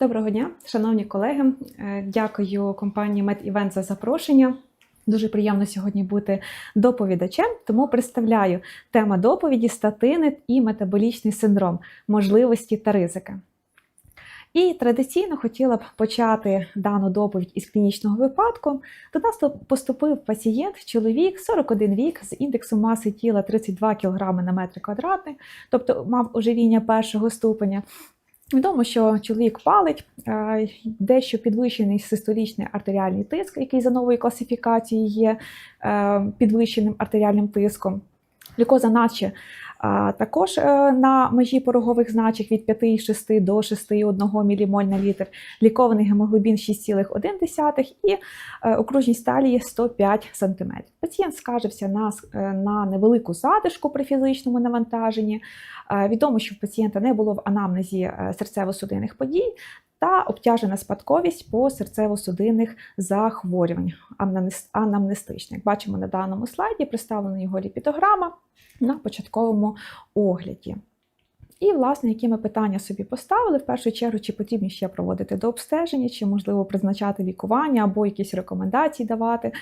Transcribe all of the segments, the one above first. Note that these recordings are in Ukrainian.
Доброго дня, шановні колеги. Е, Дякую компанії MedEvent за запрошення. Дуже приємно сьогодні бути доповідачем, тому представляю тема доповіді статини і метаболічний синдром, можливості та ризики. І традиційно хотіла б почати дану доповідь із клінічного випадку. До нас поступив пацієнт, чоловік 41 вік з індексом маси тіла 32 кг на метр квадратний, тобто мав ожиріння першого ступеня. Відомо, що чоловік палить, дещо підвищений систолічний артеріальний тиск, який за новою класифікацією є е, підвищеним артеріальним тиском. Глюкоза наче також е, на межі порогових значок від 5,6 до 6,1 мілімоль на літр, лікований гемоглобін 6,1 і е, окружність талії 105 см. Пацієнт скаржився на, е, на невелику задишку при фізичному навантаженні. Відомо, що в пацієнта не було в анамнезі серцево-судинних подій та обтяжена спадковість по серцево-судинних захворювань анамнес- анамнестичних. Як бачимо на даному слайді, представлена його ліпідограма на початковому огляді. І, власне, які ми питання собі поставили, в першу чергу, чи потрібно ще проводити дообстеження, чи можливо призначати лікування або якісь рекомендації давати,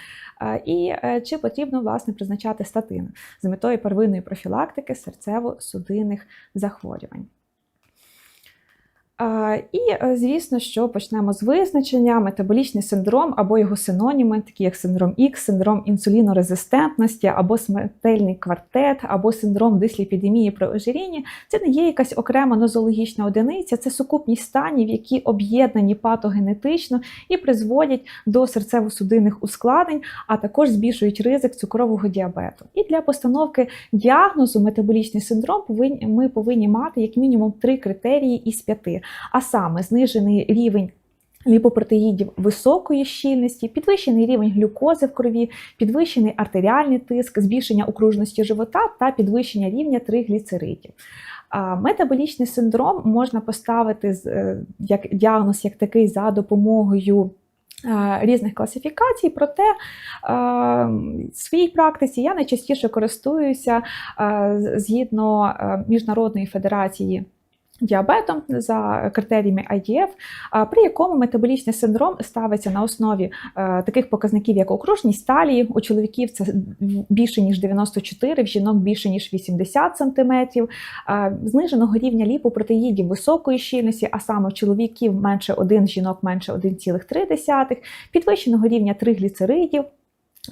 Е, і е, чи потрібно власне призначати статини з метою первинної профілактики серцево-судинних захворювань. І, е, звісно, що почнемо з визначення метаболічний синдром або його синоніми, такі як синдром Х, синдром інсулінорезистентності, або смертельний квартет, або синдром дисліпідемії при ожирінні. Це не є якась окрема нозологічна одиниця, це сукупність станів, які об'єднані патогенетично і призводять до серцево-судинних ускладнень, а також збільшують ризик цукрового діабету. І для постановки діагнозу метаболічний синдром ми повинні мати як мінімум три критерії із п'яти, а саме знижений рівень. Ліпопротеїдів високої щільності, підвищений рівень глюкози в крові, підвищений артеріальний тиск, збільшення окружності живота та підвищення рівня тригліцеридів. Метаболічний синдром можна поставити е, як діагноз як такий за допомогою різних класифікацій, проте в своїй практиці я найчастіше користуюся згідно е, Міжнародної федерації. Діабетом за критеріями IDF, при якому метаболічний синдром ставиться на основі е, таких показників, як окружність талії. У чоловіків це більше ніж 94, в жінок більше ніж 80 см, зниженого рівня ліпопротеїдів високої щільності, а саме чоловіків менше 1, жінок менше 1,3, підвищеного рівня тригліцеридів,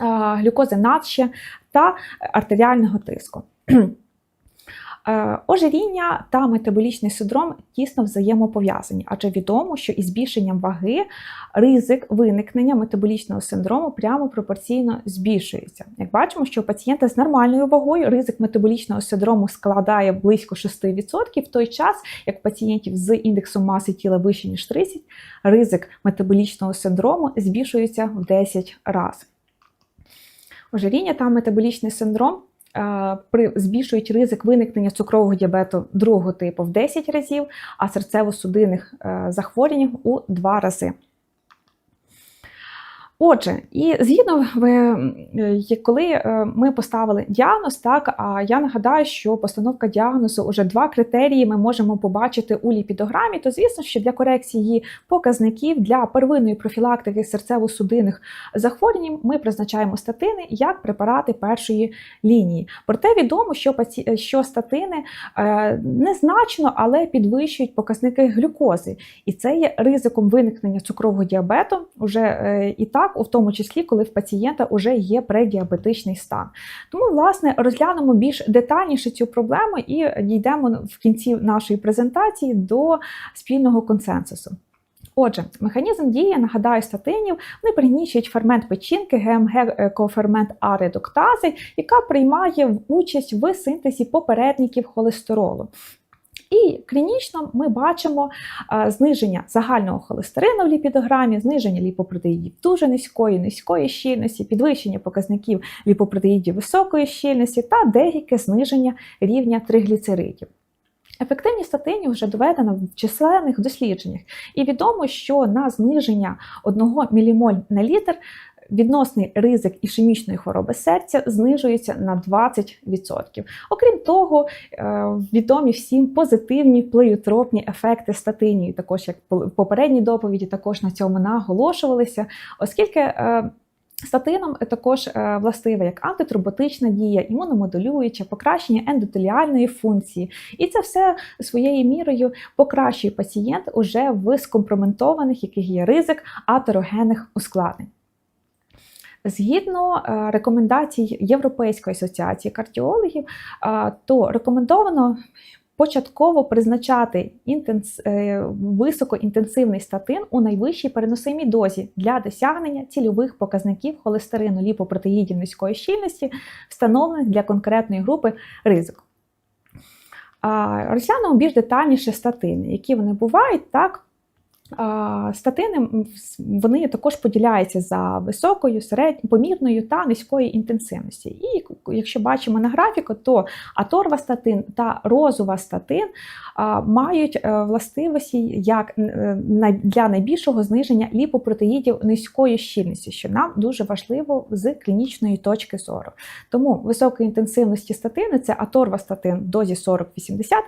глюкози надще та артеріального тиску. Е, Ожиріння та метаболічний синдром тісно взаємопов'язані, адже відомо, що із збільшенням ваги ризик виникнення метаболічного синдрому прямо пропорційно збільшується. Як бачимо, що у пацієнта з нормальною вагою ризик метаболічного синдрому складає близько 6%, в той час, як у пацієнтів з індексом маси тіла вище ніж 30, ризик метаболічного синдрому збільшується в 10 разів. Ожиріння та метаболічний синдром збільшують ризик виникнення цукрового діабету другого типу в 10 разів, а серцево-судинних е, захворювань у 2 рази. Отже, і згідно ви, е, коли е, ми поставили діагноз, так а я нагадаю, що постановка діагнозу уже два критерії ми можемо побачити у ліпідограмі. То звісно, що для корекції показників для первинної профілактики серцево-судинних захворювань ми призначаємо статини як препарати першої лінії. Проте відомо, що паці... що статини е, незначно, але підвищують показники глюкози, і це є ризиком виникнення цукрового діабету уже е, і так, у тому числі, коли в пацієнта вже є преддіабетичний стан. Тому, власне, розглянемо більш детальніше цю проблему і дійдемо в кінці нашої презентації до спільного консенсусу. Отже, механізм дії, нагадаю, статинів, вони пригнічують фермент печінки, ГМГ кофермент А-редуктази, яка приймає участь в синтезі попередників холестеролу. І клінічно ми бачимо е, зниження загального холестерину в ліпідограмі, зниження ліпопротеїдів дуже низької, низької щільності, підвищення показників ліпопротеїдів високої щільності та деяке зниження рівня тригліцеридів. Ефективність статинів вже доведена в численних дослідженнях, і відомо, що на зниження 1 мілімоль на літр відносний ризик ішемічної хвороби серця знижується на 20%. Окрім того, е, відомі всім позитивні плеютропні ефекти статинів, також як в попередній доповіді, також на цьому наголошувалися, оскільки. е, Статином також е, властива як антитроботична дія, імуномодулююча, покращення ендотеліальної функції. І це все своєю мірою покращує пацієнт уже в скомпроментованих, яких є ризик атерогенних ускладнень. Згідно е, рекомендацій Європейської асоціації кардіологів, е, то рекомендовано початково призначати інтенс... е, високоінтенсивний статин у найвищій переносимій дозі для досягнення цільових показників холестерину ліпопротеїдів низької щільності, встановлених для конкретної групи ризику. Розглянемо більш детальніше статини, які вони бувають, так. Статини вони також поділяються за високою, середньою, помірною та низькою інтенсивності. І якщо бачимо на графіку, то аторвастатин та розувастатин а, мають е, властивості як е, для найбільшого зниження ліпопротеїдів низької щільності, що нам дуже важливо з клінічної точки зору. Тому високої інтенсивності статини це аторвастатин в дозі 40-80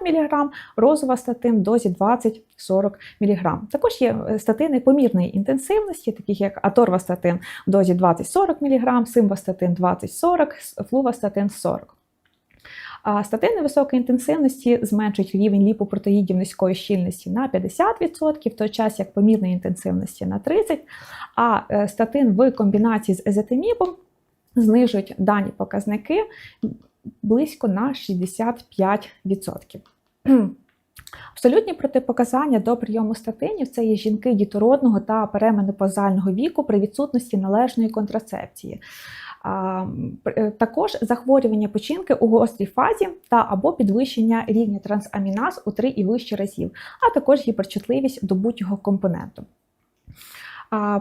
мг, розувастатин в дозі 20-40 мг. Також є е, статини помірної інтенсивності, таких як аторвастатин в дозі 20-40 мг, симвастатин 20-40, флувастатин 40. А статини високої інтенсивності зменшують рівень ліпопротеїдів низької щільності на 50%, в той час як помірної інтенсивності на 30%, а е, статин в комбінації з езетимібом знижують дані показники близько на 65%. Абсолютні протипоказання до прийому статинів це є жінки дітородного та переменопозального віку при відсутності належної контрацепції. Е, Також захворювання печінки у гострій фазі та або підвищення рівня трансаміназ у 3 і вище разів, а також гіперчутливість до будь-якого компоненту.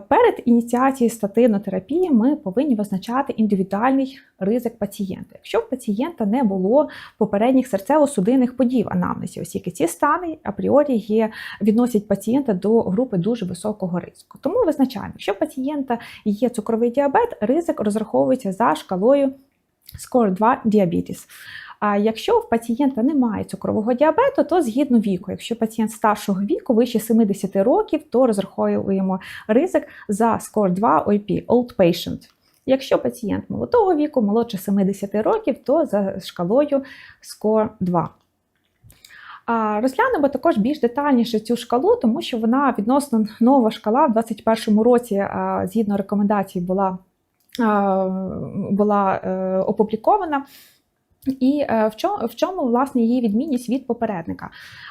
Перед ініціацією статинотерапії ми повинні визначати індивідуальний ризик пацієнта. Якщо в пацієнта не було попередніх серцево-судинних подій в анамнезі, оскільки ці стани апріорі є, відносять пацієнта до групи дуже високого ризику. Тому визначаємо, якщо в пацієнта є цукровий діабет, ризик розраховується за шкалою SCORE 2 діабетис. А якщо в пацієнта немає цукрового діабету, то згідно віку, якщо пацієнт старшого віку вище 70 років, то розраховуємо ризик за SCORE 2 OIP – Old Patient. Якщо пацієнт молодого віку, молодше 70 років, то за шкалою SCORE 2. Розглянемо також більш детальніше цю шкалу, тому що вона відносно нова шкала в 2021 році, згідно рекомендацій, була, була е, опублікована. І е, в чому, в чому власне її відмінність від попередника?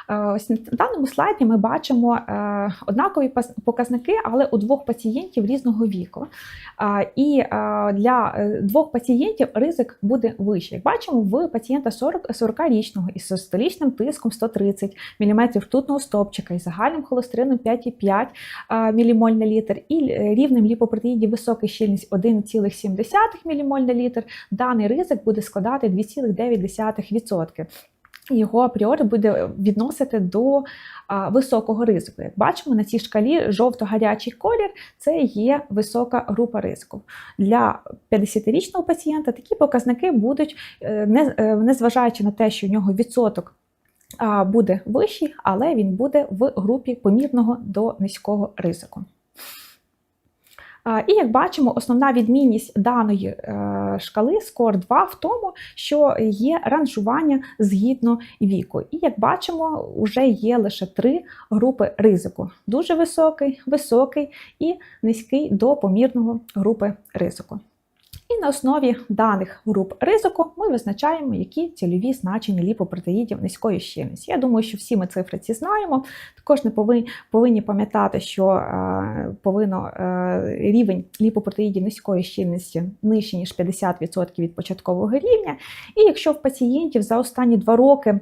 Е, Ось на даному слайді ми бачимо е, однакові показники, але у двох пацієнтів різного віку. І для двох пацієнтів ризик буде вищий. Як бачимо, в пацієнта 40, 40-річного із систолічним тиском 130 мм ртутного стопчика і загальним холестерином 5,5 е, мілімоль на літр і рівнем ліпопротеїдів високої щільність 1,7 мілімоль на літр, даний ризик буде складати 2,9%. Його апріорі буде відносити до а, високого ризику. Як бачимо, на цій шкалі жовто-гарячий колір це є висока група ризику. Для 50-річного пацієнта такі показники будуть, е, е, незважаючи на те, що у нього відсоток буде вищий, але він буде в групі помірного до низького ризику. І як бачимо, основна відмінність даної е, шкали скор 2 в тому, що є ранжування згідно віку. І як бачимо, вже є лише три групи ризику: дуже високий, високий і низький до помірного групи ризику. І на основі даних груп ризику ми визначаємо, які цільові значення ліпопротеїдів низької щільності. Я думаю, що всі ми цифри ці знаємо. Також не повинні, повинні пам'ятати, що е, повинно е, рівень ліпопротеїдів низької щільності нижче, ніж 50% від початкового рівня. І якщо в пацієнтів за останні два роки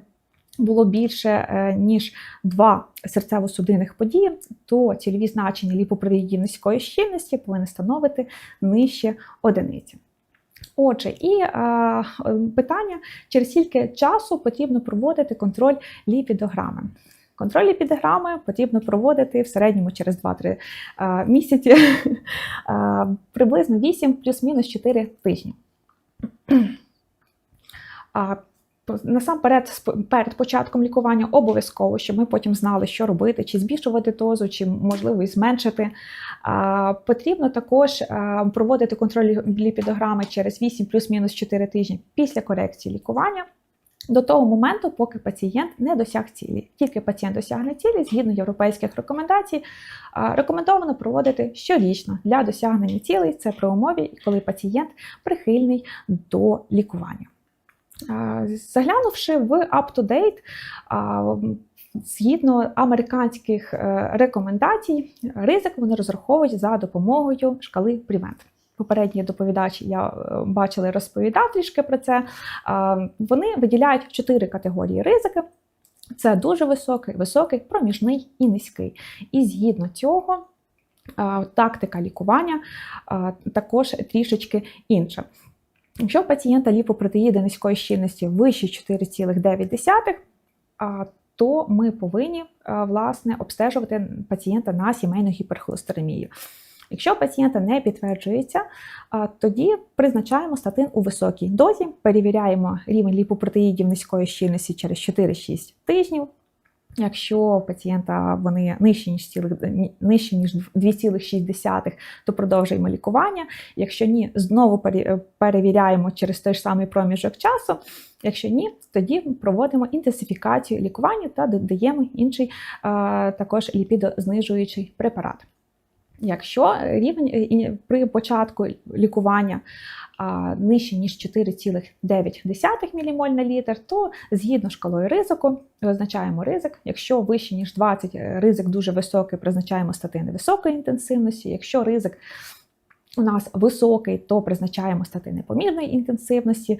було більше е, ніж два серцево-судинних події, то цільові значення ліпопротеїдів низької щільності повинні становити нижче одиниці. Отже, і е, питання, через скільки часу потрібно проводити контроль ліпідограми. Контроль ліпідограми потрібно проводити в середньому через 2-3 е, місяці, е, приблизно 8 плюс-мінус 4 тижні. Насамперед, перед початком лікування обов'язково, щоб ми потім знали, що робити, чи збільшувати дозу, чи можливо і зменшити. Потрібно також проводити контроль лі- ліпідограми через 8 плюс-мінус 4 тижні після корекції лікування. До того моменту, поки пацієнт не досяг цілі. Тільки пацієнт досягне цілі, згідно європейських рекомендацій, рекомендовано проводити щорічно для досягнення цілей. Це при умові, коли пацієнт прихильний до лікування. Заглянувши в UpToDate, а, згідно американських е, рекомендацій, ризик вони розраховують за допомогою шкали Prevent. Попередній доповідач я е, бачила розповідав трішки про це. Вони виділяють чотири категорії ризики. Це дуже високий, високий, проміжний і низький. І згідно цього тактика лікування також трішечки інша. Якщо у пацієнта ліпопротеїди низької щільності вище 4,9, то ми повинні власне обстежувати пацієнта на сімейну гіперхолестеремію. Якщо пацієнта не підтверджується, тоді призначаємо статин у високій дозі, перевіряємо рівень ліпопротеїдів низької щільності через 4-6 тижнів. Якщо у пацієнта вони нижчі ніж, цілих, нижчі, ніж 2,6, то продовжуємо лікування. Якщо ні, знову пере- перевіряємо через той ж самий проміжок часу. Якщо ні, тоді проводимо інтенсифікацію лікування та додаємо інший також ліпідознижуючий препарат. Якщо рівень е, при початку лікування нижче ніж 4,9 мілімоль на літр, то згідно шкалою ризику визначаємо ризик. Якщо вище ніж 20, е, ризик дуже високий, призначаємо статини високої інтенсивності. Якщо ризик у нас високий, то призначаємо статини помірної інтенсивності.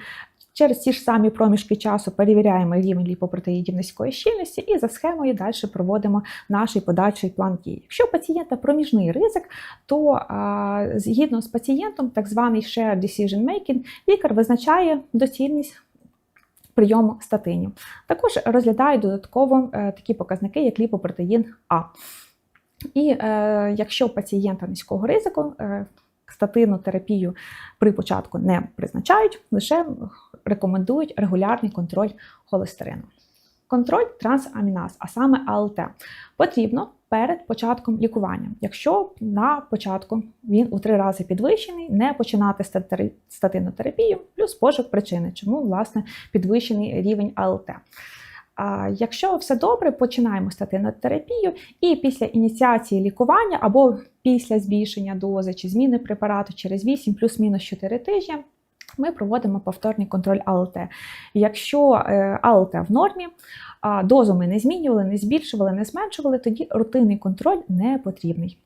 Через ті ж самі проміжки часу перевіряємо рівень ліпопротеїдів низької щільності і за схемою далі проводимо наш подальший план дій. Якщо у пацієнта проміжний ризик, то а, згідно з пацієнтом, так званий shared decision making, лікар визначає доцільність прийому статинів. Також розглядає додатково е, такі показники, як ліпопротеїн А. І е, якщо у пацієнта низького ризику, е, статинну терапію при початку не призначають, лише рекомендують регулярний контроль холестерину. Контроль трансаміназ, а саме АЛТ, потрібно перед початком лікування. Якщо на початку він у три рази підвищений, не починати статери- статинну терапію, плюс пошук причини, чому власне підвищений рівень АЛТ. А якщо все добре, починаємо статинну терапію, і після ініціації лікування або після збільшення дози чи зміни препарату через 8 плюс-мінус 4 тижні. Ми проводимо повторний контроль АЛТ. Якщо е, АЛТ в нормі, дозу ми не змінювали, не збільшували, не зменшували, тоді рутинний контроль не потрібний.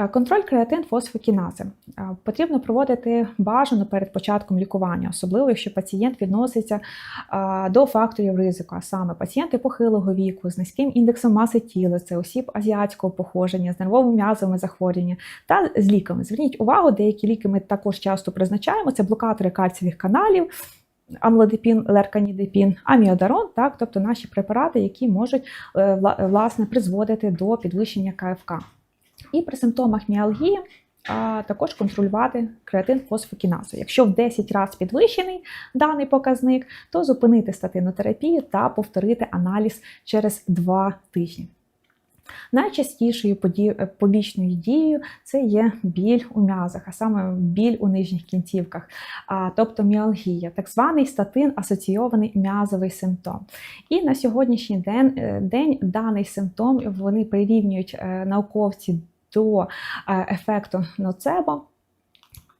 Е, Контроль креатин фосфокінази Е, потрібно проводити бажано перед початком лікування, особливо якщо пацієнт відноситься е, до факторів ризику, а саме пацієнти похилого віку з низьким індексом маси тіла, це осіб азіатського походження, з нервово-м'язовими захворюваннями та з ліками. Зверніть увагу, деякі ліки ми також часто призначаємо. Це блокатори кальцієвих каналів. Амлодипін, лерканідипін, аміодарон, так, тобто наші препарати, які можуть власне призводити до підвищення КФК. І при симптомах міалгії а, також контролювати креатин фосфокіназу. Якщо в 10 разів підвищений даний показник, то зупинити статинну терапію та повторити аналіз через 2 тижні. Найчастішою е, побічною дією це є біль у м'язах, а саме біль у нижніх кінцівках, тобто міалгія, так званий статин асоційований м'язовий симптом. І на сьогоднішній день, е, день даний симптом вони прирівнюють е, науковці до е, ефекту ноцебо.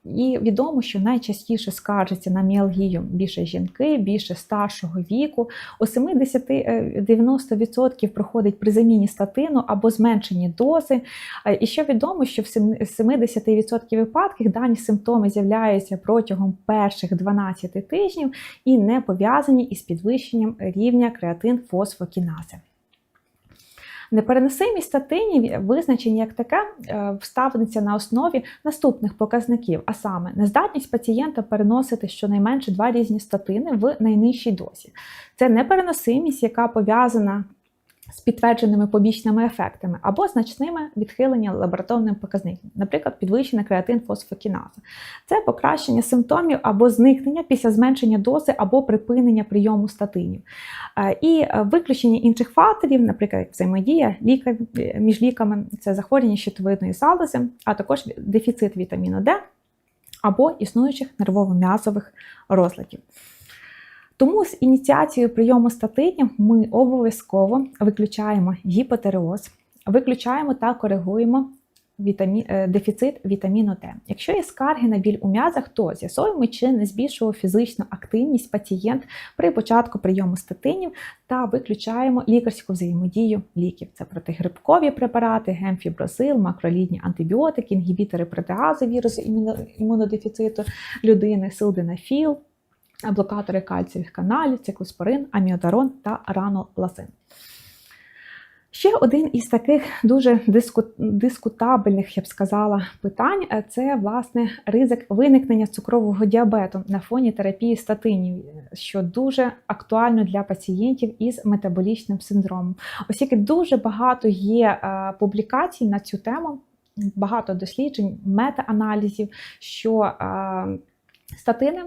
І відомо, що найчастіше скаржаться на міалгію більше жінки, більше старшого віку. У 70-90% проходить при заміні статину або зменшенні дози. Е, І що відомо, що в 70% випадків дані симптоми з'являються протягом перших 12 тижнів і не пов'язані із підвищенням рівня креатин фосфокінази. Непереносимість статинів визначені як таке е, на основі наступних показників, а саме нездатність пацієнта переносити щонайменше два різні статини в найнижчій дозі. Це непереносимість, яка пов'язана з підтвердженими побічними ефектами або значними відхиленням лабораторним показникам, наприклад, підвищена креатин фосфокіназа. Це покращення симптомів або зникнення після зменшення дози або припинення прийому статинів. Е, І е, виключення інших факторів, наприклад, взаємодія лікар, е, між ліками, це захворювання щитовидної залози, а також дефіцит вітаміну Д або існуючих нервово-м'язових розладів. Тому з ініціацією прийому статинів ми обов'язково виключаємо гіпотереоз, виключаємо та коригуємо вітамі... е, дефіцит вітаміну Д. Якщо є скарги на біль у м'язах, то з'ясовуємо, чи не збільшував фізичну активність пацієнт при початку прийому статинів та виключаємо лікарську взаємодію ліків. Це протигрибкові препарати, гемфіброзил, макролідні антибіотики, інгібітори протеази вірусу імунодефіциту людини, силденафіл, блокатори кальцієвих каналів, циклоспорин, аміодарон та ранолазин. Ще один із таких дуже диску... дискутабельних, я б сказала, питань це власне ризик виникнення цукрового діабету на фоні терапії статинів, що дуже актуально для пацієнтів із метаболічним синдромом, оскільки дуже багато є е, публікацій на цю тему, багато досліджень, мета-аналізів, що е, статини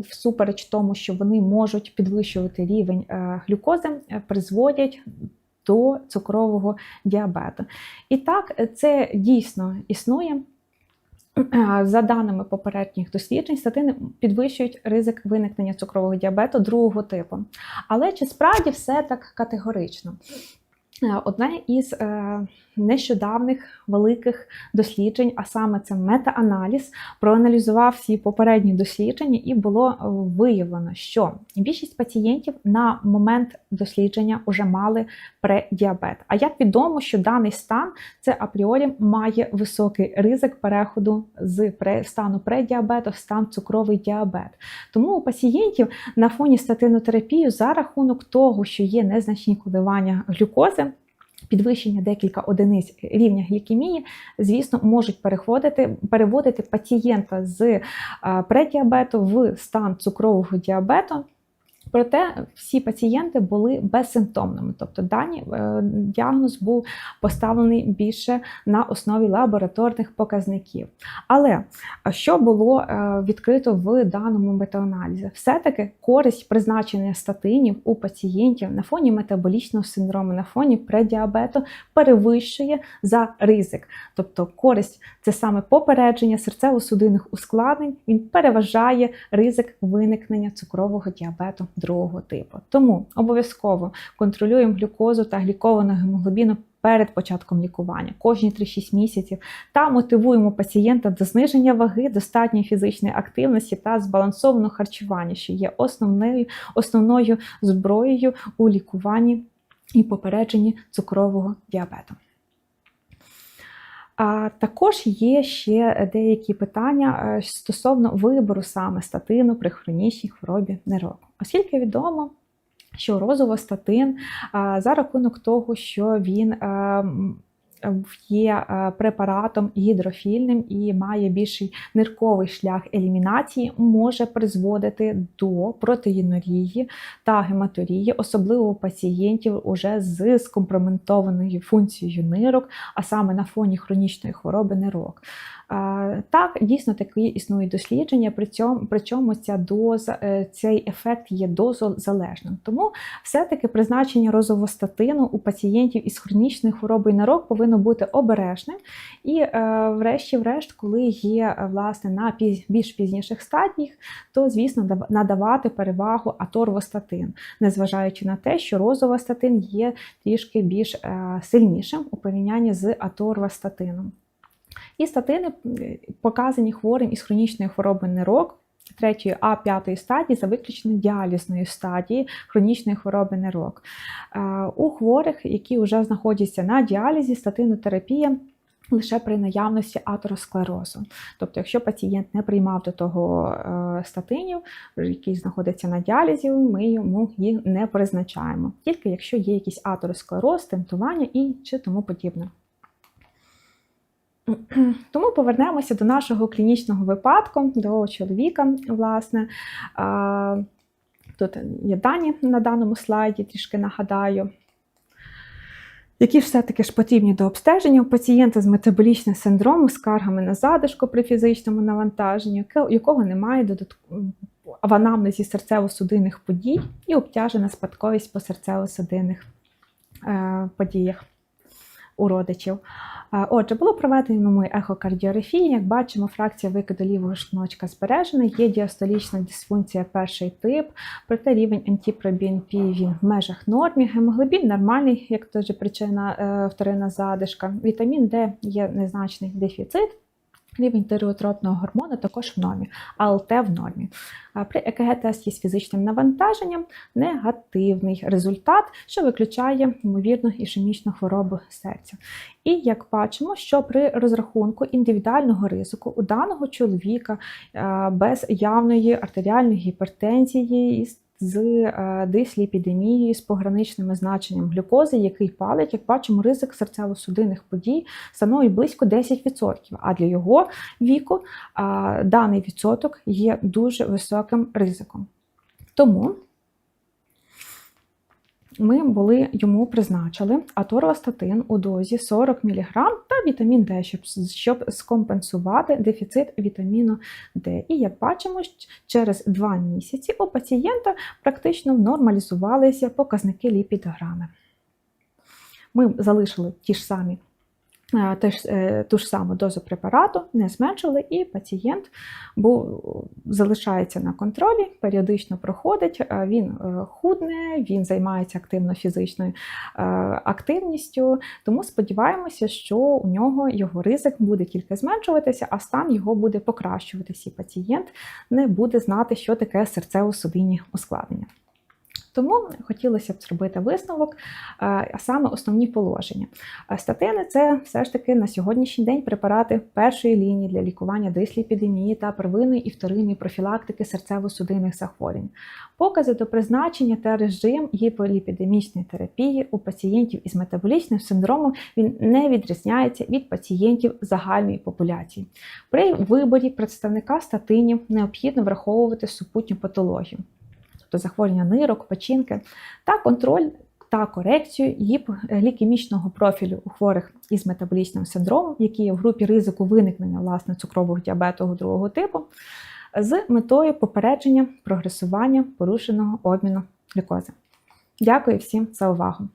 всупереч тому, що вони можуть підвищувати рівень е, глюкози, е, призводять до цукрового діабету. І так, е, це дійсно існує. За даними попередніх досліджень, статини підвищують ризик виникнення цукрового діабету другого типу. Але чи справді все так категорично? Е, Одне із е, нещодавних великих досліджень, а саме це мета-аналіз, проаналізував всі попередні дослідження, і було е, виявлено, що більшість пацієнтів на момент дослідження вже мали предіабет. А як відомо, що даний стан це апріорі має високий ризик переходу з стану предіабету в стан цукровий діабет. Тому у пацієнтів на фоні статинотерапії за рахунок того, що є незначні коливання глюкози. Підвищення декілька одиниць рівня глікемії, звісно, можуть переходити, переводити пацієнта з преддіабету предіабету в стан цукрового діабету. Проте всі пацієнти були безсимптомними, тобто дані е, діагноз був поставлений більше на основі лабораторних показників. Але що було е, відкрито в даному метааналізі? Все-таки користь призначення статинів у пацієнтів на фоні метаболічного синдрому, на фоні предіабету перевищує за ризик. Тобто користь це саме попередження серцево-судинних ускладнень, він переважає ризик виникнення цукрового діабету другого типу. Тому обов'язково контролюємо глюкозу та глікованого гемоглобіну перед початком лікування кожні 3-6 місяців та мотивуємо пацієнта до зниження ваги, достатньої фізичної активності та збалансованого харчування, що є основною, основною зброєю у лікуванні і попередженні цукрового діабету. А також є ще деякі питання е, стосовно вибору саме статину при хронічній хворобі нирок. Оскільки відомо, що розовостатин за рахунок того, що він є препаратом гідрофільним і має більший нирковий шлях елімінації, може призводити до протеїнурії та гематурії, особливо у пацієнтів уже з скомпроментованою функцією нирок, а саме на фоні хронічної хвороби нирок. Так, дійсно такі існують дослідження, причому ця доза, е, цей ефект є дозозалежним. Тому все-таки призначення розовостатину у пацієнтів із хронічною хворобою нирок повинно бути обережним. І, е, врешті-врешт, коли є е, власне на більш пізніших стадіях, то звісно надавати перевагу аторвостатин, незважаючи на те, що розовостатин є трішки більш сильнішим у порівнянні з аторвостатином. І статини показані хворим із хронічною хворобою нирок. Третьої А п'ятої стадії за виключенням діалізної стадії хронічної хвороби нирок. Е, У хворих, які вже знаходяться на діалізі, статинотерапія лише при наявності атеросклерозу. Тобто, якщо пацієнт не приймав до того е, статинів, який знаходиться на діалізі, ми йому їх не призначаємо. Тільки якщо є якийсь атеросклероз, тентування і чи тому подібне. Тому повернемося до нашого клінічного випадку, до чоловіка, власне. Тут є дані на даному слайді, трішки нагадаю. які все-таки ж потрібні до обстеження у пацієнта з метаболічним синдромом, скаргами на задишку при фізичному навантаженні, якого немає додатково в анамнезі серцево-судинних подій і обтяжена спадковість по серцево-судинних е, подіях у родичів. Е, Отже, було проведено ми ехокардіографію. Як бачимо, фракція викиду лівого шночка збережена, є діастолічна дисфункція перший тип, проте рівень антипробінпі він в межах нормі. Гемоглобін нормальний, як теж причина вторина вторинна задишка. Вітамін Д є незначний дефіцит. Рівень тиреотропного гормону також в нормі, АЛТ в нормі. При ЕКГ-тесті з фізичним навантаженням негативний результат, що виключає ймовірну ішемічну хворобу серця. І як бачимо, що при розрахунку індивідуального ризику у даного чоловіка без явної артеріальної гіпертензії із- з е, дисліпідемією, з пограничним значенням глюкози, який палить, як бачимо, ризик серцево-судинних подій становить близько 10%. А для його віку даний відсоток є дуже високим ризиком. Тому ми були йому призначили аторвастатин у дозі 40 мг та вітамін Д, щоб, щоб скомпенсувати дефіцит вітаміну Д. І як бачимо, через 2 місяці у пацієнта практично нормалізувалися показники ліпідограми. Ми залишили ті ж самі. Теж е, ту ж саму дозу препарату не зменшили, і пацієнт був, залишається на контролі, періодично проходить, е, він е, худне, він займається активно фізичною активністю. Тому сподіваємося, що у нього його ризик буде тільки зменшуватися, а стан його буде покращуватися. І пацієнт не буде знати, що таке серцево-судинні ускладнення. Тому хотілося б зробити висновок, е, а саме основні положення. Е, Статини це все ж таки на сьогоднішній день препарати першої лінії для лікування дисліпідемії та первинної і вторинної профілактики серцево-судинних захворювань. Покази до призначення та режим гіполіпідемічної терапії у пацієнтів із метаболічним синдромом він не відрізняється від пацієнтів загальної популяції. При виборі представника статинів необхідно враховувати супутню патологію тобто захворювання нирок, печінки, та контроль та корекцію гіполікемічного профілю у хворих із метаболічним синдромом, які є в групі ризику виникнення власне цукрового діабету другого типу, з метою попередження прогресування порушеного обміну глюкози. Дякую всім за увагу!